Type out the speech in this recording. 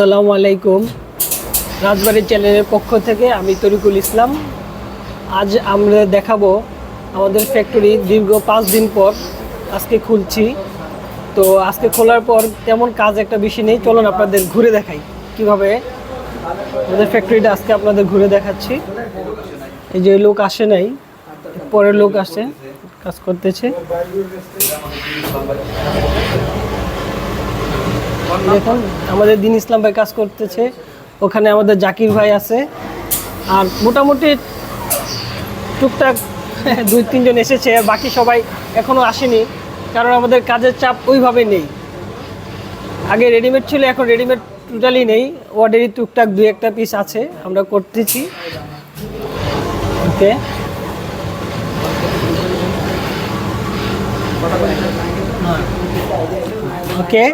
আসসালামু আলাইকুম। রাজবাড়ি চ্যানেলের পক্ষ থেকে আমি তরিকুল ইসলাম। আজ আমরা দেখাবো আমাদের ফ্যাক্টরি দীর্ঘ পাঁচ দিন পর আজকে খুলছি। তো আজকে খোলার পর তেমন কাজ একটা বেশি নেই। চলুন আপনাদের ঘুরে দেখাই কীভাবে আমাদের ফ্যাক্টরিটা আজকে আপনাদের ঘুরে দেখাচ্ছি। এই যে লোক আসে নাই, পরের লোক আসে, কাজ করতেছে। দেখুন, আমাদের দিন ইসলাম ভাই কাজ করতেছে। ওখানে আমাদের জাকির ভাই আছে। আর মোটামুটি টুকটাক দুই, তিনজন এসেছে, আর বাকি সবাই এখনও আসেনি। কারণ আমাদের কাজের চাপ ওইভাবে নেই। আগে রেডিমেড ছিল, এখন রেডিমেড টোটালি নেই। অর্ডারই টুকটাক দুই একটা পিস আছে, আমরা করতেছি। ওকে ওকে